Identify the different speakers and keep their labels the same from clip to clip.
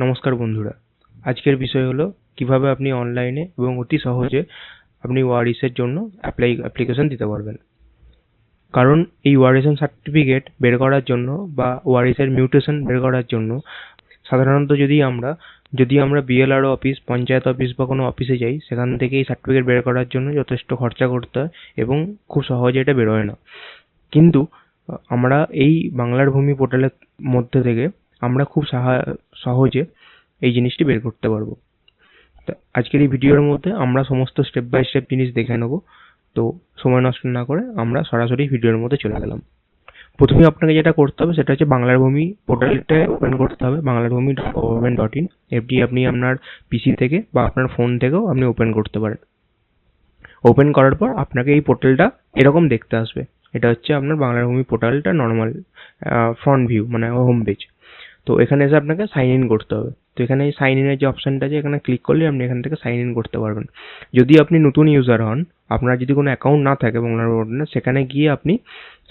Speaker 1: নমস্কার বন্ধুরা। আজকের বিষয় হলো, কীভাবে আপনি অনলাইনে এবং অতি সহজে আপনি ওয়ারিসের জন্য অ্যাপ্লাই অ্যাপ্লিকেশন দিতে পারবেন। কারণ এই ওয়ারিসেন সার্টিফিকেট বের করার জন্য বা ওয়ারিসের মিউটেশন বের করার জন্য, সাধারণত যদি আমরা যদি আমরা বিএলআরও অফিস পঞ্চায়েত অফিস বা কোনো অফিসে যাই, সেখান থেকে এই সার্টিফিকেট বের করার জন্য যথেষ্ট খরচা করতে হয় এবং খুব সহজে এটা বেরোয় না। কিন্তু, আমরা এই বাংলার ভূমি পোর্টালের মধ্যে থেকে আমরা খুব সাহা- সহজে এই জিনিসটি বের করতে পারব। তা আজকের এই ভিডিওর মধ্যে আমরা সমস্ত স্টেপ বাই স্টেপ জিনিস দেখে নেব। তো সময় নষ্ট না করে আমরা সরাসরি ভিডিওর মধ্যে চলে গেলাম। প্রথমে আপনাকে যেটা করতে হবে সেটা হচ্ছে বাংলার ভূমি পোর্টালটা ওপেন করতে হবে, বাংলার ভূমি গভর্নমেন্ট ডট ইন এটি আপনি আপনার পিসি থেকে বা আপনার ফোন থেকেও আপনি ওপেন করতে পারেন। ওপেন করার পর আপনাকে এই পোর্টালটা এরকম দেখতে আসবে। এটা হচ্ছে আপনার বাংলার ভূমি পোর্টালটা নর্মাল ফ্রন্ট ভিউ মানে হোম পেজ তো এখানে এসে আপনাকে সাইন ইন করতে হবে। তো এখানে এই সাইন ইনের যে অপশনটা আছে, এখানে ক্লিক করলে আপনি এখান থেকে সাইন ইন করতে পারবেন। যদি আপনি নতুন ইউজার হন, আপনার যদি কোনো অ্যাকাউন্ট না থাকে বাংলার পোর্টালে সেখানে গিয়ে আপনি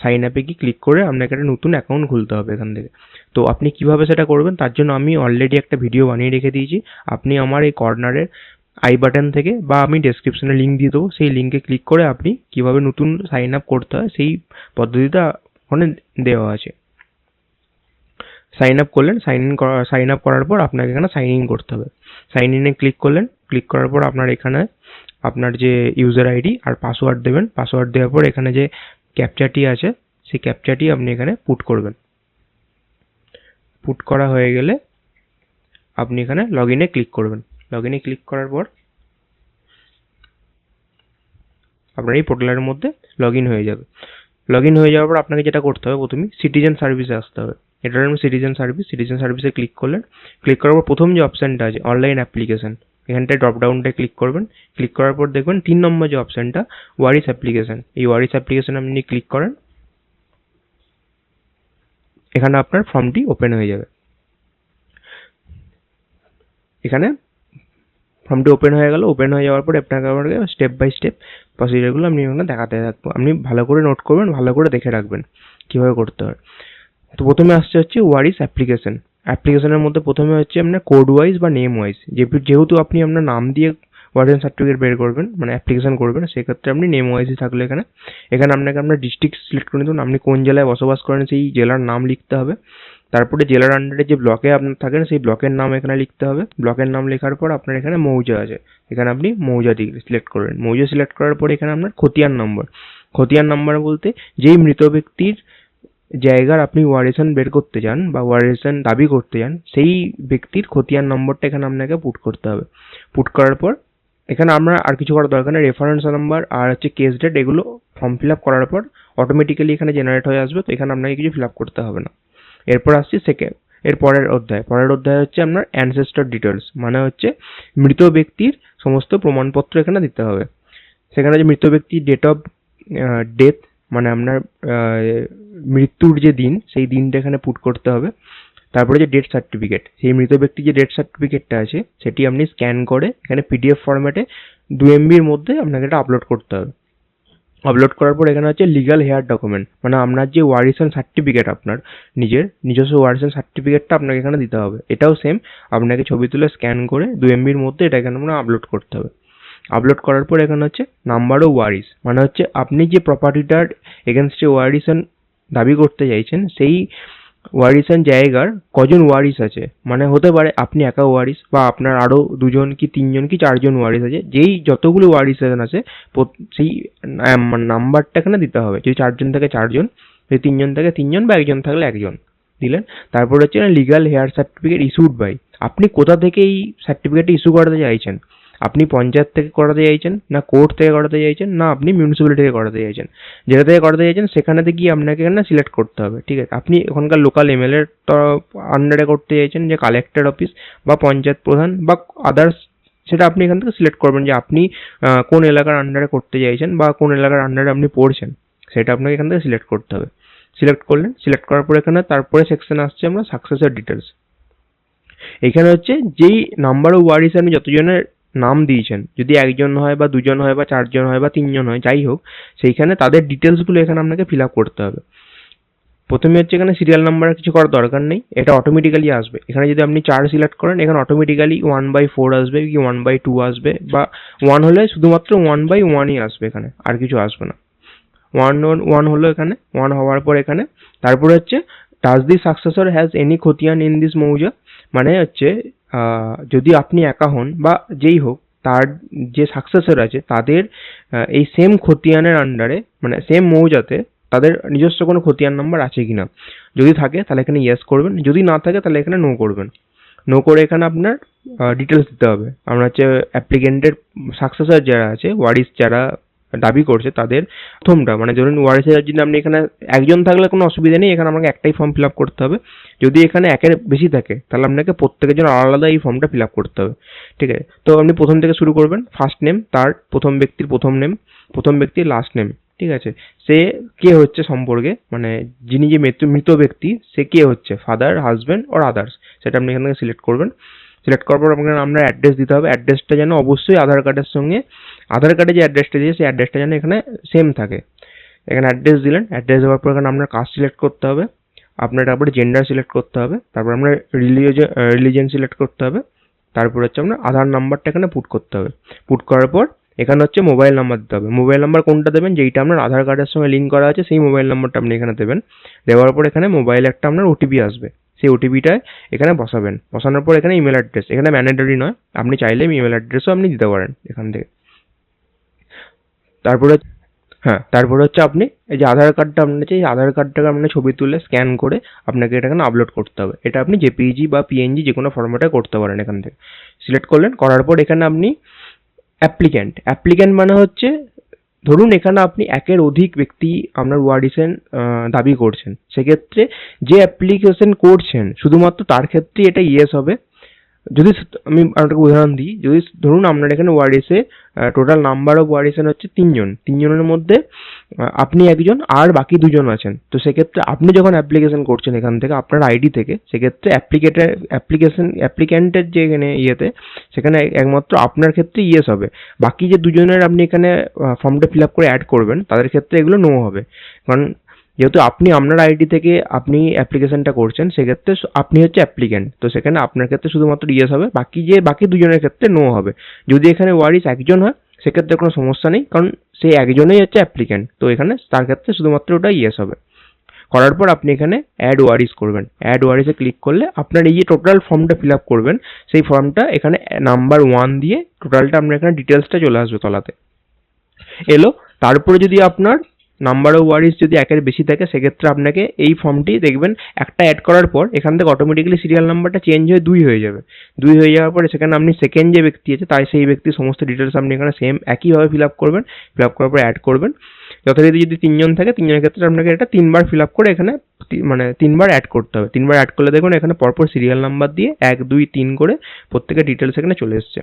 Speaker 1: সাইন আপে গিয়ে ক্লিক করে আপনাকে একটা নতুন অ্যাকাউন্ট খুলতে হবে এখান থেকে। তো আপনি কীভাবে সেটা করবেন, তার জন্য আমি অলরেডি একটা ভিডিও বানিয়ে রেখে দিয়েছি। আপনি আমার এই কর্নারের আই বাটন থেকে বা আমি ডেসক্রিপশনে লিঙ্ক দিয়ে দেবো। সেই লিঙ্কে ক্লিক করে আপনি কীভাবে নতুন সাইন আপ করতে হয়, সেই পদ্ধতিটা ওখানে দেওয়া আছে। সাইন আপ করলেন সাইন ইন করা সাইন আপ করার পর আপনাকে এখানে সাইন ইন করতে হবে। সাইন ইনে ক্লিক করলেন ক্লিক করার পর আপনার এখানে, আপনার যে ইউজার আইডি আর পাসওয়ার্ড দেবেন পাসওয়ার্ড দেওয়ার পর এখানে যে ক্যাপচাটি আছে, সেই ক্যাপচাটি আপনি এখানে পুট করবেন। পুট করা হয়ে গেলে আপনি এখানে লগ ইনে ক্লিক করবেন। লগ ইনে ক্লিক করার পর আপনার এই পোর্টালের মধ্যে লগ ইন হয়ে যাবে। লগ ইন হয়ে যাওয়ার পর আপনাকে যেটা করতে হবে প্রথমে সিটিজেন সার্ভিসে আসতে হবে। এটার নাম সিটিজেন সার্ভিস সিটিজেন সার্ভিসে ক্লিক করলেন। ক্লিক করার পর প্রথম যে অপশানটা আছে অনলাইন অ্যাপ্লিকেশন এখানটায় ড্রপ ডাউনটায় ক্লিক করবেন। ক্লিক করার পর দেখবেন তিন নম্বর যে অপশানটা ওয়ারিস অ্যাপ্লিকেশন এই ওয়ারিস অ্যাপ্লিকেশন আপনি ক্লিক করেন। এখানে আপনার ফর্মটি ওপেন হয়ে যাবে। এখানে ফর্মটি ওপেন হয়ে গেল। ওপেন হয়ে যাওয়ার পর আপনাকে আমাকে স্টেপ বাই স্টেপ প্রসিজারগুলো আপনি ওখানে দেখাতে থাকব। আপনি ভালো করে নোট করবেন, ভালো করে দেখে রাখবেন কীভাবে করতে হয়। তো প্রথমে আসছে হচ্ছে ওয়ারিস অ্যাপ্লিকেশন অ্যাপ্লিকেশনের মধ্যে প্রথমে হচ্ছে আপনার কোড ওয়াইজ বা নেম ওয়াইজ যেহেতু আপনি আপনার নাম দিয়ে ওয়ারিস সার্টিফিকেট বের করবেন মানে অ্যাপ্লিকেশন করবেন, সেক্ষেত্রে আপনি নেম ওয়াইজই থাকলে এখানে। এখানে আপনাকে আপনার ডিস্ট্রিক্ট সিলেক্ট করে দিন আপনি কোন জেলায় বসবাস করেন, সেই জেলার নাম লিখতে হবে। তারপরে জেলার আন্ডারে যে ব্লকে আপনার থাকেন, সেই ব্লকের নাম এখানে লিখতে হবে। ব্লকের নাম লেখার পর আপনার এখানে মৌজা আছে। এখানে আপনি মৌজা সিলেক্ট করবেন। মৌজা সিলেক্ট করার পর এখানে আপনার খতিয়ান নম্বর খতিয়ান নম্বর বলতে যেই মৃত ব্যক্তির জায়গার আপনি ওয়ারিশন বের করতে চান বা ওয়ারিশন দাবি করতে চান সেই ব্যক্তির খতিয়ান নম্বরটা এখানে আপনাকে পুট করতে হবে। পুট করার পর এখানে আমরা আর কিছু করার দরকার নেই রেফারেন্স নাম্বার আর হচ্ছে কেস ডেট এগুলো ফর্ম ফিল আপ করার পর অটোমেটিক্যালি এখানে জেনারেট হয়ে আসবে, তো এখানে আপনাকে কিছু ফিল আপ করতে হবে না। এরপর আসছি সেকেন্ড এর পরের অধ্যায়। পরের অধ্যায় হচ্ছে আপনার অ্যানসেস্টার ডিটেলস মানে হচ্ছে মৃত ব্যক্তির সমস্ত প্রমাণপত্র এখানে দিতে হবে। সেখানে যে মৃত ব্যক্তির ডেট অফ ডেথ মানে আপনার মৃত্যুর যে দিন, সেই দিনটা এখানে পুট করতে হবে। তারপরে যে ডেথ সার্টিফিকেট সেই মৃত ব্যক্তির যে ডেথ সার্টিফিকেটটা আছে, সেটি আপনি স্ক্যান করে এখানে পিডিএফ ফরম্যাটে দু এমবির মধ্যে আপনাকে এটা আপলোড করতে হবে। আপলোড করার পর এখানে হচ্ছে লিগাল হেয়ার ডকুমেন্ট মানে আপনার যে ওয়ারিশন সার্টিফিকেট আপনার, নিজের নিজস্ব ওয়ারিশন সার্টিফিকেটটা আপনাকে এখানে দিতে হবে। এটাও সেম আপনাকে ছবি তুলে স্ক্যান করে দু এমবির মধ্যে এটা এখানে আপনার আপলোড করতে হবে। আপলোড করার পর এখানে হচ্ছে নাম্বার ও ওয়ারিস মানে হচ্ছে আপনি যে প্রপার্টিটার এগেনস্টে ওয়ারিশন দাবি করতে চাইছেন, সেই ওয়ারিশন জায়গার কজন ওয়ারিস আছে? মানে হতে পারে আপনি একা ওয়ারিস বা আপনার আরও দুজন কি তিনজন কি চারজন ওয়ারিস আছে, যেই যতগুলো ওয়ারিস আছে সেই নাম্বারটা এখানে দিতে হবে। যদি চারজন থাকে চারজন যদি তিনজন থাকে তিনজন বা একজন থাকলে একজন দিলেন। তারপর হচ্ছে legal heir certificate issued by আপনি কোথা থেকে এই সার্টিফিকেটটা ইস্যু করাতে চাইছেন? আপনি পঞ্চায়েত থেকে করাতে চাইছেন না কোর্ট থেকে করাতে চাইছেন না আপনি মিউনিসিপ্যালিটি থেকে করাতে চাইছেন। যেটা থেকে করাতে চাইছেন সেখানেতে গিয়ে আপনাকে এখানে সিলেক্ট করতে হবে, ঠিক আছে? আপনি ওখানকার লোকাল এমএলএর আন্ডারে করতে চাইছেন যে কালেক্টর অফিস বা পঞ্চায়েত প্রধান বা আদার্স সেটা আপনি এখান থেকে সিলেক্ট করবেন যে আপনি কোন এলাকার আন্ডারে করতে চাইছেন বা কোন এলাকার আন্ডারে আপনি পড়ছেন, সেটা আপনাকে এখান থেকে সিলেক্ট করতে হবে। সিলেক্ট করলেন সিলেক্ট করার পর এখানে তারপরে সেকশন আসছে আমরা সাকসেসের ডিটেলস এখানে হচ্ছে যেই নাম্বার অফ ওয়ারিস আপনি যতজনের নাম দিয়েছেন। যদি একজন হয় বা দুজন হয় বা চারজন হয় বা তিনজন হয়, যাই হোক, সেইখানে তাদের ডিটেলসগুলো এখানে আপনাকে ফিল আপ করতে হবে। প্রথমে হচ্ছে এখানে সিরিয়াল নাম্বার কিছু করার দরকার নেই, এটা অটোমেটিক্যালি আসবে। এখানে যদি আপনি চার সিলেক্ট করেন, এখানে অটোমেটিক্যালি ওয়ান বাই ফোর আসবে কি ওয়ান বাই টু আসবে, বা ওয়ান হলে শুধুমাত্র ওয়ান বাই ওয়ানই আসবে এখানে, আর কিছু আসবে না। ওয়ান ওয়ান হলো এখানে ওয়ান হওয়ার পর এখানে, তারপরে হচ্ছে does the successor has any khatian in this mouza মানে হচ্ছে যদি আপনি একা হন বা যেই হোক, তার যে সাকসেসর আছে, তাদের এই সেম খতিয়ানের আন্ডারে মানে সেম মৌজাতে তাদের নিজস্ব কোনো খতিয়ান নাম্বার আছে কিনা। যদি থাকে, তাহলে এখানে ইয়েস করবেন। যদি না থাকে, তাহলে এখানে নো করবেন। নো করে এখানে আপনার ডিটেলস দিতে হবে। আমরা হচ্ছে অ্যাপ্লিকেন্টের সাকসেসর যারা আছে ওয়ারিস যারা দাবি করছে তাদের প্রথমটা। মানে ধরুন ওয়ারিসের জন্য আপনি এখানে একজন থাকলে কোনো অসুবিধা নেই, এখানে আমাকে একটাই ফর্ম ফিল আপ করতে হবে। যদি এখানে একের বেশি থাকে, তাহলে আপনাকে প্রত্যেকের জন্য আলাদা এই ফর্মটা ফিল আপ করতে হবে। ঠিক আছে? তো আপনি প্রথম থেকে শুরু করবেন ফার্স্ট নেম তার প্রথম ব্যক্তির প্রথম নেম প্রথম ব্যক্তির লাস্ট নেম ঠিক আছে? সে কে হচ্ছে সম্পর্কে? মানে যিনি যে মৃত মৃত ব্যক্তি, সে কে হচ্ছে? ফাদার হাজব্যান্ড ওর আদার্স সেটা আপনি এখান থেকে সিলেক্ট করবেন। সিলেক্ট করার পর আপনাকে আপনার অ্যাড্রেস দিতে হবে। অ্যাড্রেসটা যেন অবশ্যই আধার কার্ডের সঙ্গে আধার কার্ডে যে অ্যাড্রেসটা দিয়েছে, সেই অ্যাড্রেসটা যেন এখানে সেম থাকে। এখানে অ্যাড্রেস দিলেন অ্যাড্রেস দেওয়ার পর এখানে আপনার কাস্ট সিলেক্ট করতে হবে, আপনার তারপরে জেন্ডার সিলেক্ট করতে হবে, তারপর আপনার রিলিজিয়ন রিলিজিয়ন সিলেক্ট করতে হবে, তারপর হচ্ছে আপনার আধার নাম্বারটা এখানে পুট করতে হবে। পুট করার পর এখানে হচ্ছে মোবাইল নাম্বার দিতে হবে। মোবাইল নাম্বার কোনটা দেবেন? যেইটা আপনার আধার কার্ডের সঙ্গে লিঙ্ক করা আছে, সেই মোবাইল নাম্বারটা আপনি এখানে দেবেন। দেওয়ার পর এখানে মোবাইল একটা আপনার ওটিপি আসবে। সেই ওটিপিটায় এখানে বসাবেন। বসানোর পর এখানে ইমেল অ্যাড্রেস এখানে ম্যান্ডেটরি নয়। আপনি চাইলে ইমেল অ্যাড্রেসও আপনি দিতে পারেন এখান থেকে। তারপরে হ্যাঁ তারপরে হচ্ছে আপনি এই যে আধার কার্ডটা আপনার এই আধার কার্ডটাকে আপনার ছবি তুলে স্ক্যান করে আপনাকে এটা এখানে আপলোড করতে হবে। এটা আপনি জেপিইজি বা পিএনজি যে কোনো ফরম্যাটে করতে পারেন এখান থেকে। সিলেক্ট করলেন, করার পর এখানে আপনি অ্যাপ্লিক্যান্ট অ্যাপ্লিক্যান্ট মানে হচ্ছে, ধরুন এখানে আপনি একের অধিক ব্যক্তি আপনার ওয়ারিসেন দাবি করছেন। সেক্ষেত্রে যে অ্যাপ্লিকেশন করছেন, শুধুমাত্র তার ক্ষেত্রেই এটা ইয়েস হবে। যদি আমি আপনাকে উদাহরণ দিই, যদি ধরুন আপনার এখানে ওয়ারিসে টোটাল নাম্বার অফ ওয়ারিসেন হচ্ছে তিনজন। তিনজনের মধ্যে আপনি একজন আর বাকি দুজন আছেন। তো সেক্ষেত্রে আপনি যখন অ্যাপ্লিকেশন করছেন এখান থেকে, আপনার আইডি থেকে, সেক্ষেত্রে অ্যাপ্লিকেটার অ্যাপ্লিকেশন অ্যাপ্লিক্যান্টের যে এখানে ইয়েতে, সেখানে একমাত্র আপনার ক্ষেত্রে ইয়েস হবে। বাকি যে দুজনের আপনি এখানে ফর্মটা ফিল আপ করে অ্যাড করবেন, তাদের ক্ষেত্রে এগুলো নো হবে। কারণ যেহেতু আপনি আপনার আইডি থেকে আপনি অ্যাপ্লিকেশনটা করছেন, সেক্ষেত্রে আপনি হচ্ছে অ্যাপ্লিক্যান্ট তো সেখানে আপনার ক্ষেত্রে শুধুমাত্র ইয়েস হবে, বাকি যে, বাকি দুজনের ক্ষেত্রে নো হবে। যদি এখানে ওয়ারিস একজন হয়, সেক্ষেত্রে কোনো সমস্যা নেই, কারণ সেই একজনেই হচ্ছে অ্যাপ্লিক্যান্ট তো এখানে তার ক্ষেত্রে শুধুমাত্র ওটা ইয়েস হবে। করার পর আপনি এখানে অ্যাড ওয়ারিস করবেন। অ্যাড ওয়ারিসে ক্লিক করলে আপনার এই যে টোটাল ফর্মটা ফিল আপ করবেন, সেই ফর্মটা এখানে নাম্বার ওয়ান দিয়ে টোটালটা আপনার এখানে ডিটেলসটা চলে আসবে তলাতে। এলো, তারপরে যদি আপনার নাম্বার অফ ওয়ারিস যদি একের বেশি থাকে, সেক্ষেত্রে আপনাকে এই ফর্মটি দেখবেন, একটা অ্যাড করার পর এখান থেকে অটোমেটিক্যালি সিরিয়াল নাম্বারটা চেঞ্জ হয়ে দুই হয়ে যাবে। দুই হয়ে যাওয়ার পরে সেখানে আপনি সেকেন্ড যে ব্যক্তি আছে, তাই সেই ব্যক্তির সমস্ত ডিটেলস আপনি এখানে সেম একইভাবে ফিল আপ করবেন ফিল আপ করার পর অ্যাড করবেন। যথারীতি যদি তিনজন থাকে, তিনজনের ক্ষেত্রে আপনাকে এটা তিনবার ফিল আপ করে এখানে মানে তিনবার অ্যাড করতে হবে। তিনবার অ্যাড করলে দেখুন, এখানে পরপর সিরিয়াল নাম্বার দিয়ে এক, দুই, তিন করে প্রত্যেকের ডিটেলস এখানে চলে এসছে।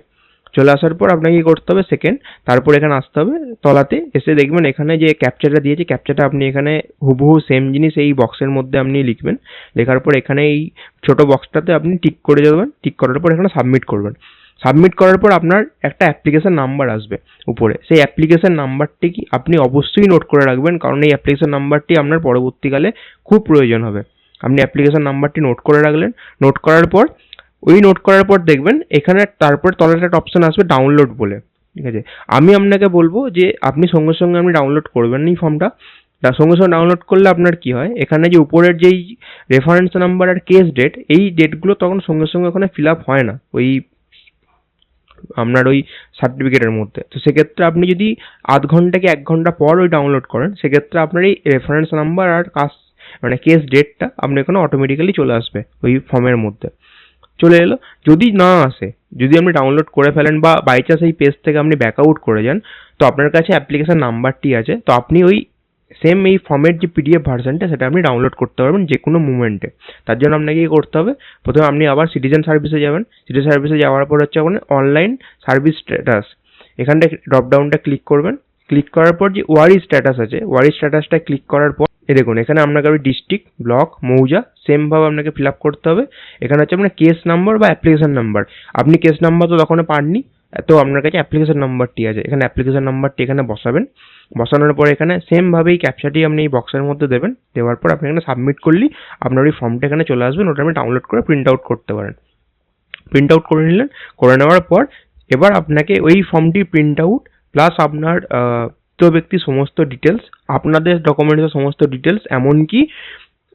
Speaker 1: চলে আসার পর আপনাকে কি করতে হবে? সেকেন্ড তারপর এখানে আসতে হবে তলাতে। এসে দেখবেন এখানে যে ক্যাপচারটা দিয়েছে ক্যাপচারটা আপনি এখানে হুবহু সেম জিনিস এই বক্সের মধ্যে আপনি লিখবেন। লেখার পর এখানে এই ছোটো বক্সটাতে আপনি টিক করে দেবেন। টিক করার পর এখানে সাবমিট করবেন। সাবমিট করার পর আপনার একটা অ্যাপ্লিকেশন নাম্বার আসবে উপরে। সেই অ্যাপ্লিকেশন নাম্বারটি কি আপনি অবশ্যই নোট করে রাখবেন, কারণ এই অ্যাপ্লিকেশান নাম্বারটি আপনার পরবর্তীকালে খুব প্রয়োজন হবে। আপনি অ্যাপ্লিকেশন নাম্বারটি নোট করে রাখলেন। নোট করার পর ওই নোট করার পর দেখবেন, এখানে তারপর তলাতে একটা অপশন আসবে ডাউনলোড বলে। ঠিক আছে? আমি আপনাকে বলব যে, আপনি সঙ্গে সঙ্গে আপনি ডাউনলোড করবেন এই ফর্মটা তার সঙ্গে সঙ্গে ডাউনলোড করলে আপনার কি হয়? এখানে যে উপরের যেই রেফারেন্স নাম্বার আর কেস ডেট এই ডেটগুলো তখন সঙ্গে সঙ্গে ওখানে ফিল আপ হয় না। ওই আপনার ওই সার্টিফিকেটের মধ্যে। তো সেক্ষেত্রে আপনি যদি আধ ঘণ্টা কি এক ঘণ্টা পর ওই ডাউনলোড করেন, সেক্ষেত্রে আপনার এই রেফারেন্স নাম্বার আর কাজ মানে কেস ডেটটা আপনি এখানে অটোমেটিক্যালি চলে আসবে ওই ফর্মের মধ্যে। চলে এলো। যদি না আসে, যদি আপনি ডাউনলোড করে ফেলেন বা বাই চান্স এই পেজ থেকে আপনি ব্যাক আউট করে যান, তো আপনার কাছে অ্যাপ্লিকেশন নাম্বারটি আছে, তো আপনি ওই সেম এই ফর্মের যে পিডিএফ ভার্সানটা সেটা আপনি ডাউনলোড করতে পারবেন যে কোনো মুমেন্টে তার জন্য আপনাকে কি করতে হবে? প্রথমে আপনি আবার সিটিজেন সার্ভিসে যাবেন। সিটিজেন সার্ভিসে যাওয়ার পর হচ্ছে ওখানে অনলাইন সার্ভিস স্ট্যাটাস এখানটা ড্রপডাউনটা ক্লিক করবেন। ক্লিক করার পর যে ওয়ারি স্ট্যাটাস আছে ওয়ারি স্ট্যাটাসটা ক্লিক করার পর এই দেখুন, এখানে আপনাকে আমি ডিস্ট্রিক্ট ব্লক মৌজা সেমভাবে আপনাকে ফিল আপ করতে হবে। এখানে হচ্ছে আপনার কেস নাম্বার বা অ্যাপ্লিকেশন নাম্বার আপনি কেস নাম্বার তো তখন পাননি, তো আপনার কাছে অ্যাপ্লিকেশন নাম্বারটি আছে। এখানে অ্যাপ্লিকেশন নাম্বারটি এখানে বসাবেন। বসানোর পর এখানে সেমভাবেই ক্যাপচাটি আপনি এই বক্সের মধ্যে দেবেন। দেওয়ার পর আপনি এখানে সাবমিট করলেই আপনার ওই ফর্মটা এখানে চলে আসবেন ওটা আপনি ডাউনলোড করে প্রিন্ট আউট করতে পারেন। প্রিন্ট আউট করে নিলেন, করে নেওয়ার পর এবার আপনাকে ওই ফর্মটি প্রিন্ট আউট প্লাস আপনার আহ, মৃত ব্যক্তির সমস্ত ডিটেলস আপনাদের ডকুমেন্টসের সমস্ত ডিটেলস এমনকি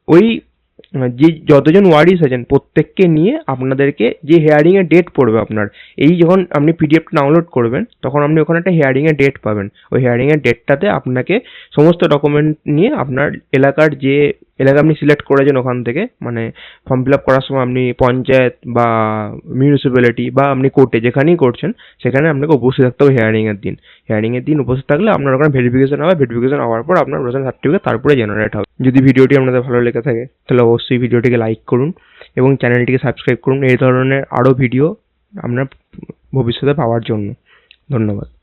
Speaker 1: ওই যে যতজন ওয়ারিস আছেন প্রত্যেককে নিয়ে আপনাদেরকে যে হেয়ারিং এর ডেট পড়বে আপনার এই যখন আপনি পিডিএফটা ডাউনলোড করবেন তখন আপনি ওখানে একটা হেয়ারিংয়ের ডেট পাবেন। ওই হেয়ারিং এর ডেটটাতে আপনাকে সমস্ত ডকুমেন্ট নিয়ে আপনার এলাকার যে এলাকা আপনি সিলেক্ট করেছেন ওখান থেকে। মানে ফর্ম ফিল আপ করার সময় আপনি পঞ্চায়েত বা মিউনিসিপ্যালিটি বা আপনি কোর্টে যেখানেই করছেন সেখানে আপনাকে উপস্থিত থাকতে হবে হেয়ারিং এর দিন। হেয়ারিং এর দিন উপস্থিত থাকলে আপনার ওখানে ভেরিফিকেশন হবে। ভেরিফিকেশন হওয়ার পর আপনার প্রেজেন্ট সার্টিফিকেট তারপরে জেনারেট হবে। যদি ভিডিওটি আপনাদের ভালো লেগে থাকে, তাহলে অবশ্যই ভিডিওটিকে লাইক করুন এবং চ্যানেলটিকে সাবস্ক্রাইব করুন। এই ধরনের আরও ভিডিও আপনার ভবিষ্যতে পাওয়ার জন্য। ধন্যবাদ।